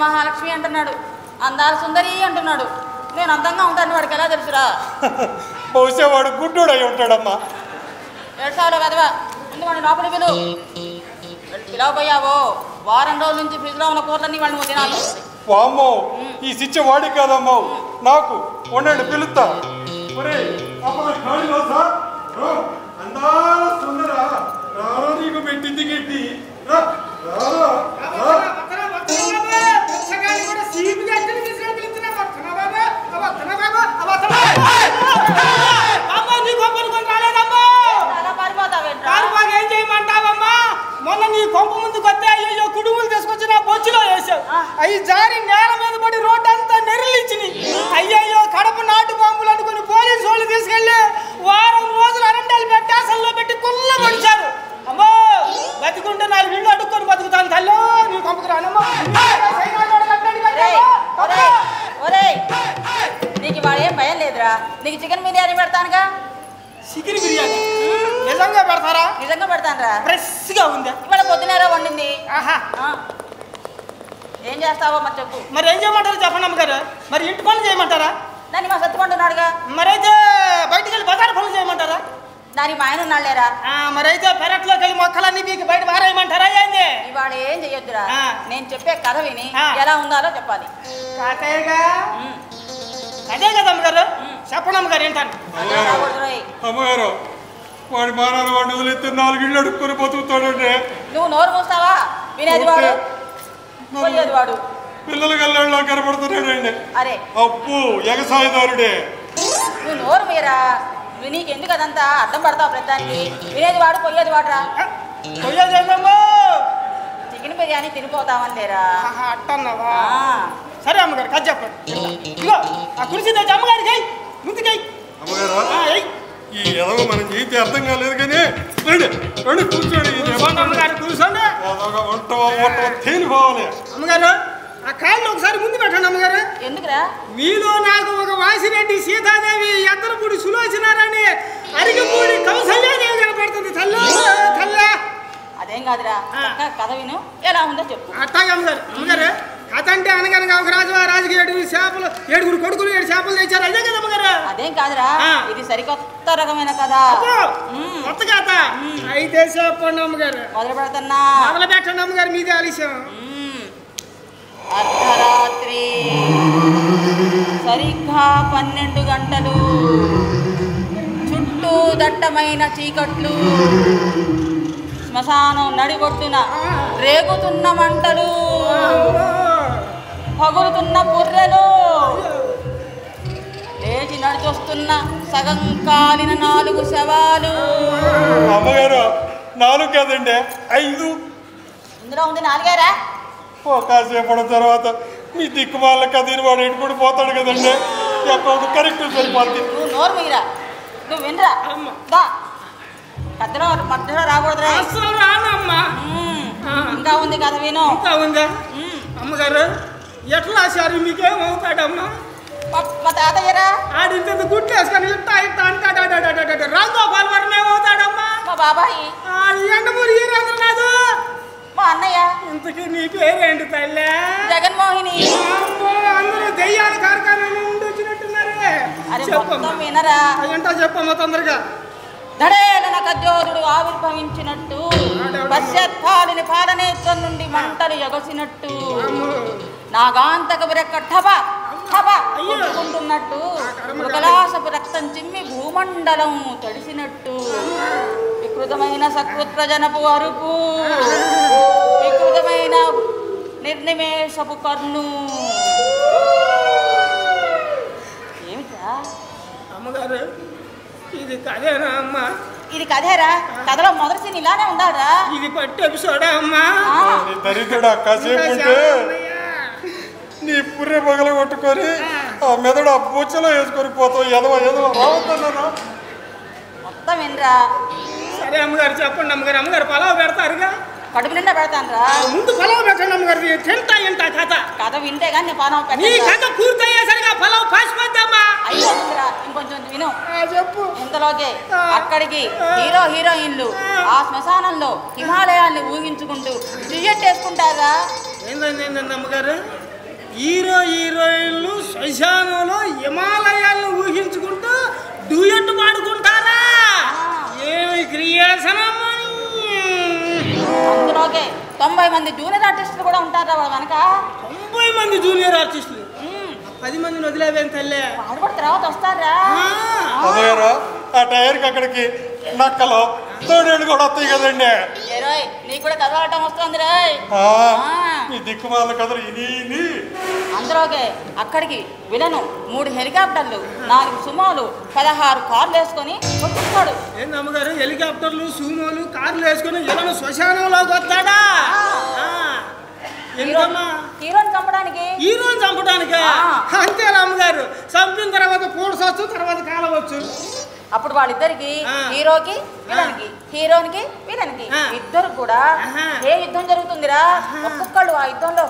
మహాలక్ష్మి అంటున్నాడు. అందాల సుందరి అంటున్నాడు. నేను అందంగా ఉంటాను వాడికి ఎలా తెలుసురా? బహుశా వాడు గుడ్డోడు అయి ఉంటాడమ్మా ఏడ్చావులో కదవా. ముందు వాడిని లోపలికి పిలు. పిలవబోయావో వారం రోజుల నుంచి ఫ్రిడ్జ్లో ఉన్న కూరలన్నీ నువ్వు తినాలి వామ్మో ఈ శిక్ష వాడి కాదమ్మా. నాకు ఉండండి పిలుస్తా. అందాల సుందరా. రారా నీకు పెట్టింది గట్టి రా, మొన్న నీ అయ్యో బొచ్చులో అవి జారి నేల మీద పడి రోడ్డు అంతా నెరలిచ్చినాయి అయ్యయ్యో కడప నాటు బాంబులు అనుకుని పోలీసు వాళ్ళు తీసుకెళ్ళి వారం రోజులు అరండాలు పెట్టి అసల్లో పెట్టి కుల్ల పడిచారు. అమ్మో బతికుంటే నాలుగు ఇళ్ళు అడుక్కొని బతుకుతాను తల్లో నీ కొంపకు రానమ్మా ఒరేయ్, ఒరేయ్, ఒరేయ్. నీకు వాడు ఏం భయం లేదురా? నీకు చికెన్ బిర్యానీ పెడతానుగా? చికెన్ బిర్యానీ? నిజంగా పెడతారా? నిజంగా పెడతానురా. ఫ్రెష్గా ఉందా? ఇవాళ పొద్దునేరా వండింది. ఆహా. ఏం చేస్తావో మరి చెప్పు. మరి ఏం చేయమంటారు చెప్పండి అమ్మగారు. మరి ఇంటి పనులు చేయమంటారా? దాన్ని మా సత్తుకుంటున్నాడుగా మరైతే బయటికి వెళ్ళి బజార్ పనులు చేయమంటారా? దానికి మా ఆయన ఉన్నాడులేరా ఆ, మరైతే పెరట్లోకి వెళ్ళి మొక్కలన్నీ మీకు బయట పారేయమంటారా ఏంది? ఇవాళ ఏం చెయ్యొద్దురా. నేను చెప్పే కథ విని. ఎలా ఉండాలో చెప్పాలి. అదే కదా అమ్మగారు. చెప్పండి అమ్మగారు. అమ్మగారు వాడి మానాన్ని వాడిని వదిలేస్తే నాలుగు ఇళ్ళు అడుక్కొని బతుకుతాడండి నువ్వు నోరు మూస్తావా? వినేది వాడు. పోయేది వాడు. పిల్లల గల్లాళ్ళలో కనబడుతున్నాడండి అరే. అప్పు ఎగసాయదారుడే. నువ్వు నోరు మీరా నీకు ఎందుకు అదంతా అడ్డం పడతావు ప్రతిదానికి వినేది వాడు పోయేది వాడురా. చికెన్ బిర్యానీ తినిపోతామని లేరా? అట్టన్నావా. సరే అమ్మగారు కథ చెప్పండి ఇదిగో ఆ కుర్చీ తెచ్చి అమ్మగారికి ఎయ్ ముందుకెయ్. అమ్మగారు ఆ, ఎయ్ ఈ ఎదవ మనం జీవితం అర్థం కాలేదు కానీ రండి రండి కూర్చోండి ఇది కూర్చోండి అమ్మగారు కూర్చోండి. ఎదవ వంట వంట తేలిపోవాలి అమ్మగారు ఆ కాళ్ళు ఒకసారి ముందు పెట్టండి అమ్మగారు. ఎందుకురా? మీలో నాకు ఒక వాసిరెడ్డి సీతాదేవి ఎద్దరపూడి సులోచనారాణి అరిగపూడి కౌసల్యాదేవి కనపడుతుంది. తల్లు తల్ల. అదేం కాదురా. కథ విను. ఎలా ఉందో చెప్పు. అట్టాగే అమ్మగారు. అమ్మగారు కథ అంటే అనగనగా ఒక రాజు ఆ రాజుకి ఏడుగురు చేపలు ఏడుగురు కొడుకులు ఏడు చేపలు తెచ్చారు. అదే కదా అమ్మగారు. అదేం కాదురా. ఇది సరికొత్త రకమైన కథ. కొత్త కథ. అయితే చెప్పండి అమ్మగారు. మొదలు పెడుతున్నా. మొదలు పెట్టండి అమ్మగారు. మీదే ఆలస్యం. అర్ధరాత్రి. సరిగ్గా పన్నెండు గంటలు. చుట్టూ దట్టమైన చీకట్లు. శ్మశానం నడిబొట్టున రేగుతున్న మంటలు. పగులుతున్న పుర్రెలు. లేచి నడిచొస్తున్న సగం కాలిన నాలుగు శవాలు. అమ్మగారు నాలుగు కదండి ఐదు. ఇందులో ఉంది నాలుగేరా? కాసేపటి తర్వాత మీ దిక్కుమాల కదిరి వాడు ఎటుకుడి పోతాడు కదండి. అప్పుడు కరెక్ట్ సరిపోద్ది. నువ్వు నోరు మీరా నువ్వు వినరా. అమ్మ. దా. మధ్యలో మధ్యలో రాకూడదురా. అసలు రానమ్మా. ఇంకా ఉంది కథ విను. ఇంకా ఉందా? మ్మ్. అమ్మగారు ఎట్లా సారు మీకేం అవుతాడమ్మా? మా- మా తాతయ్యరా? ఆడింత గుడ్లు వేసుకొని ఇట్ట ఇట్ట అంటాడు రాంగోపాల్ వర్మ ఏమవుతాడమ్మా మా బాబాయి. ఆడు ఎండమూరి ఈరేంద్రనాథు మా అన్నయ్య? ఇంతకీ నీ పేరేంటి తల్లే? జగన్మోహిని. అందరూ దెయ్యాల కార్ఖానా నుండి వచ్చినట్టున్నారే. అరే చెప్పమ్మా. మొత్తం వినరా? ఏంటో చెప్పమ్మా తొందరగా. ధడేలన కద్యోధుడు ఆవిర్భవించినట్టు పశ్చాత్తాలిని పాలనేత్రం నుండి మంటలు ఎగసినట్టు అమ్మో. నాగాంతక రెక్క ఠబ మృగలాసపు రక్తం చిమ్మి భూమండలం తడిసినట్టు వికృతమైన సకృత్రజనపు అరుపు. వికృతమైన నిర్నిమేషపు కర్ణు ఏమిటా అమ్మగారు ఇది కదేనా అమ్మా? ఇది కథేరా? కథలో మొదటి సీన్ ఇలానే ఉండాలిరా. ఇది పట్టు ఎపిసోడా అమ్మా? దరిద్రుడా? కాసేపు ఉంటే? నీ పుర్రె పగల కొట్టుకొని ఆ. మెదడు ఆ బొచ్చలో వేసుకొని పోతావు. ఎదవ ఎదవ రావద్దన్నారా మొత్తం వినరా సరే అమ్మగారు చెప్పండి అమ్మగారు. అమ్మగారు పలావ్ పెడతారుగా? కడుపు నిండా పెడతానురా ముందు పలావ్ పెట్టండి అమ్మగారు తింటా ఇంటా కథ కథ వింటే కానీ పానం నీ కథ పూర్తయ్యేసరిగా పలావ్ పాసిపోద్దమ్మా అయిపోతుందిరా ఇంకొంచెం విను. చెప్పు. ఇంతలోకే. అక్కడికి హీరో హీరోయిన్లు ఆ. శ్మశానంలో హిమాలయాల్ని ఊగించుకుంటూ జియ్యట్ వేసుకుంటారా ఏందండి అమ్మగారు? హీరో హీరోయిన్లు శ్మశానంలో హిమాలయాలను ఊహించుకుంటూ డూయట్ పాడుకుంటారా? మంది జూనియర్ ఆర్టిస్టులు కూడా ఉంటారా వెనక తొంభై మంది జూనియర్ ఆర్టిస్టులు. పది మందిని వదిలేవేం తల్లే? వాళ్ళు కూడా తర్వాత వస్తారా? ఆ, టైర్కి అక్కడికి నక్కలో తోడేళ్ళు కూడా వస్తాయి కదండి. నీకు కూడా కదలటం వస్తుంది రాయ్. ఈ దిక్కుమాల కథలు ఇని ఇని. అందులోకే అక్కడికి విలను మూడు హెలికాప్టర్లు నాలుగు సుమోలు పదహారు కార్లు వేసుకొని వచ్చేస్తాడు. ఏంది అమ్మగారు హెలికాప్టర్లు సూమోలు కార్లు వేసుకుని ఇళ్ళను శ్మశానంలోకి వస్తాడా? హీరోని చంపడానికి? హీరోని చంపడానికా. అంతేనా అమ్మగారు? చంపిన తర్వాత పూడసొచ్చు తర్వాత కాలవచ్చు. అప్పుడు వాళ్ళిద్దరికి. హీరోకి విలన్కి హీరోనికి విలన్కి ఆ. ఇద్దరు కూడా. ఏ యుద్ధం జరుగుతుందిరా ఒక్కొక్కళ్ళు ఆ యుద్ధంలో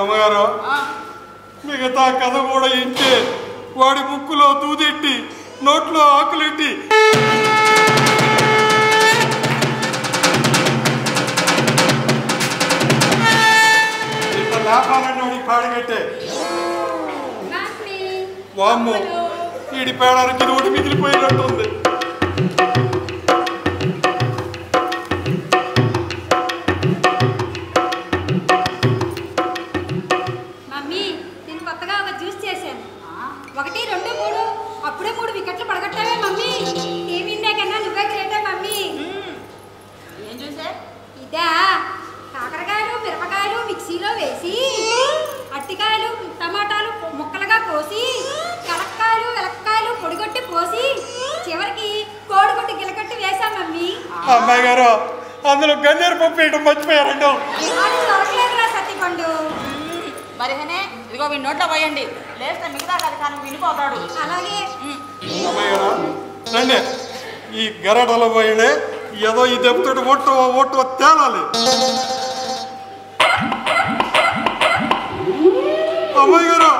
అమ్మగారు మిగతా కథ కూడా ఇంటే వాడి ముక్కులో దూదెట్టి నోట్లో ఆకులెట్టి. ఇంత లేపాలని వాడికి పాడగట్టే వామ్మో ఈడి పేడానికి నోటి మిగిలిపోయినట్టుంది. అమ్మాయి? గారు అందులో గన్నేరు పప్పు వేయడం మర్చిపోయారండి ఇదిగో వీడి నోట్లో పోయండి. లేస్తే మిగతా కథ కానీ వినిపోతాడు. అలాగే. ఉమ్. అమ్మాయి గారు రండి. ఈ గరటలో పోయినే ఏదో ఈ దెబ్బతోటి ఒట్టు ఒట్టు తేలాలి. అమ్మాయి గారు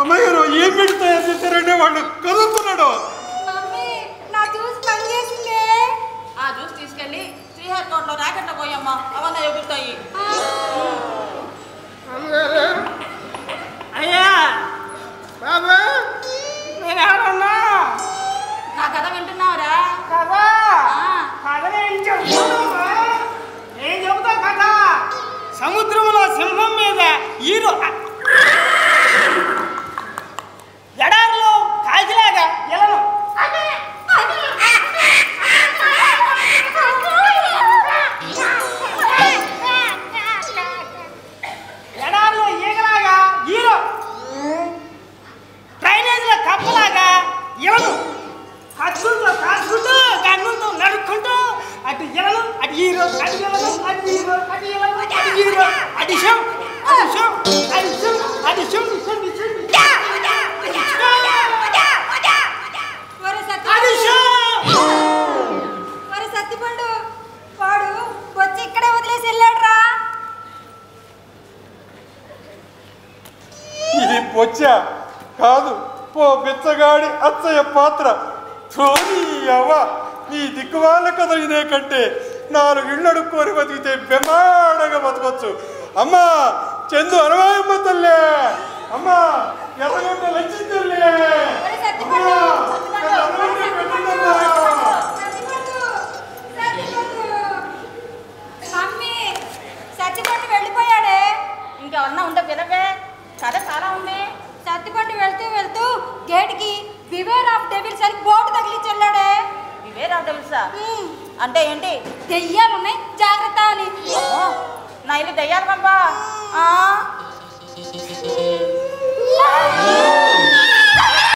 అమ్మాయి గారు ఏం పెట్టి తయారు చేశారంటే వాళ్ళు కదులుతున్నాడు. మీద హీరో ఎడారిలో ఇక్కడే వదిలేసి వెళ్ళాడురా. ఇది బొచ్చా కాదు పో బిచ్చగాడి అచ్చయ్య పాత్ర. అవ్వ నీ దిక్కుమాల కథ ఇదే కంటే నాలుగు ఇళ్ళు అడుక్కొని బతికితే బెమాడగా బతకొచ్చు. అమ్మా చందు అనవాయమ్మ తల్లే. అమ్మా ఎర్రగొండ సత్తిపండు అమ్మా, సత్తిపట్టి వెళ్ళిపోయాడే. ఇంకేమన్నా ఉంటే వినవే. కథ చాలా ఉంది. సత్తిపట్టి వెళ్తూ వెళ్తూ గేట్కి వివేర్ ఆఫ్ డెవిల్స్ అని బోర్డు తగిలించి వెళ్ళాడే వివేర్ ఆఫ్ డెవిల్సా అంటే ఏంటి? దెయ్యాలు ఉన్నాయి జాగ్రత్త అని. నా ఇల్లు దెయ్యాలు పంపా.